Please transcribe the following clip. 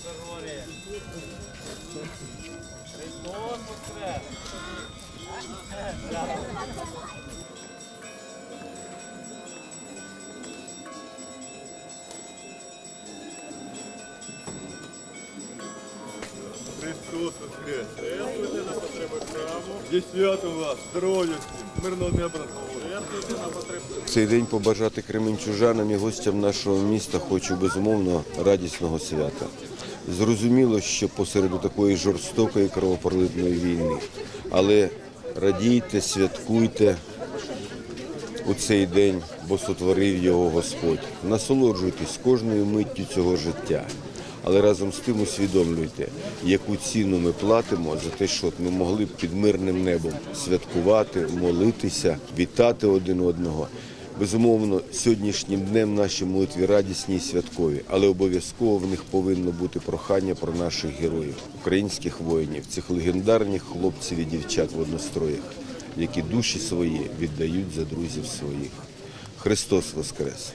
здорові. Христос воскрес! Христос воскрес! Жертвуйте на потреби храму. Є свято у вас, здоров'я всім, мирного над головою. Жертвуйте на потреби Цей день побажати кременчужанам і гостям нашого міста хочу безумовно радісного свята. Зрозуміло, що посеред такої жорстокої кровопролитної війни, але радійте, святкуйте у цей день, бо сотворив його Господь. Насолоджуйтесь кожною миттю цього життя. Але разом з тим усвідомлюйте, яку ціну ми платимо за те, щоб ми могли б під мирним небом святкувати, молитися, вітати один одного. Безумовно, сьогоднішнім днем наші молитві радісні і святкові, але обов'язково в них повинно бути прохання про наших героїв, українських воїнів, цих легендарних хлопців і дівчат в одностроях, які душі свої віддають за друзів своїх. Христос Воскрес!